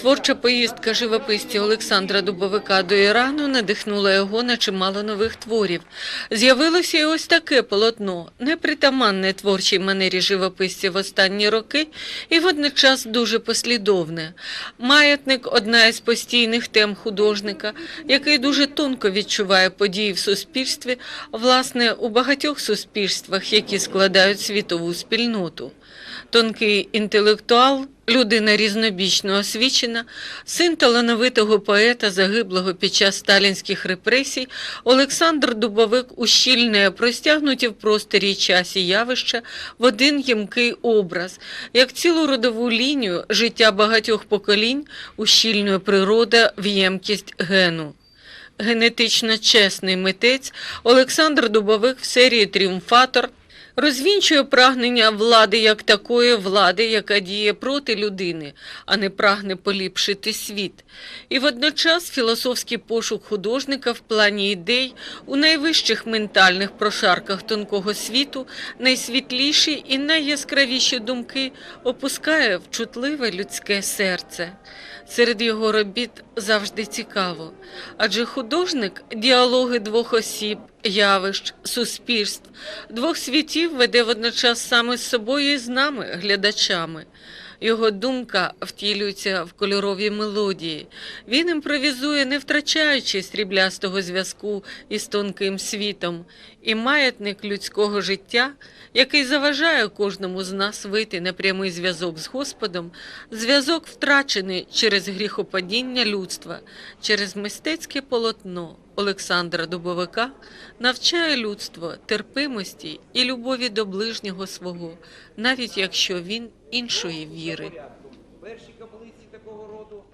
Творча поїздка живописця Олександра Дубовика до Ірану надихнула його на чимало нових творів. З'явилося і ось таке полотно, непритаманне творчій манері живописця в останні роки і водночас дуже послідовне. Маятник одна із постійних тем художника, який дуже тонко відчуває події в суспільстві, власне, у багатьох суспільствах, які складають світову спільноту. Тонкий інтелектуал, людина різнобічно освічена, син талановитого поета, загиблого під час сталінських репресій, Олександр Дубовик ущільнює простягнуті в просторі часі явища в один ємкий образ, як цілу родову лінію життя багатьох поколінь ущільнює природа в ємкість гену. Генетично чесний митець Олександр Дубовик в серії Тріумфатор розвінчує прагнення влади як такої влади, яка діє проти людини, а не прагне поліпшити світ. І водночас філософський пошук художника в плані ідей у найвищих ментальних прошарках тонкого світу найсвітліші і найяскравіші думки опускає в чутливе людське серце. Серед його робіт завжди цікаво, адже художник діалоги двох осіб, явищ, суспільств, двох світів веде водночас саме з собою і з нами, глядачами. Його думка втілюється в кольорові мелодії. Він імпровізує, не втрачаючи сріблястого зв'язку із тонким світом, і маятник людського життя, який заважає кожному з нас вийти на прямий зв'язок з Господом, зв'язок втрачений через гріхопадіння людства, через мистецьке полотно Олександра Дубовика, навчає людство терпимості і любові до ближнього свого, навіть якщо він іншої віри. Перші каплиці такого.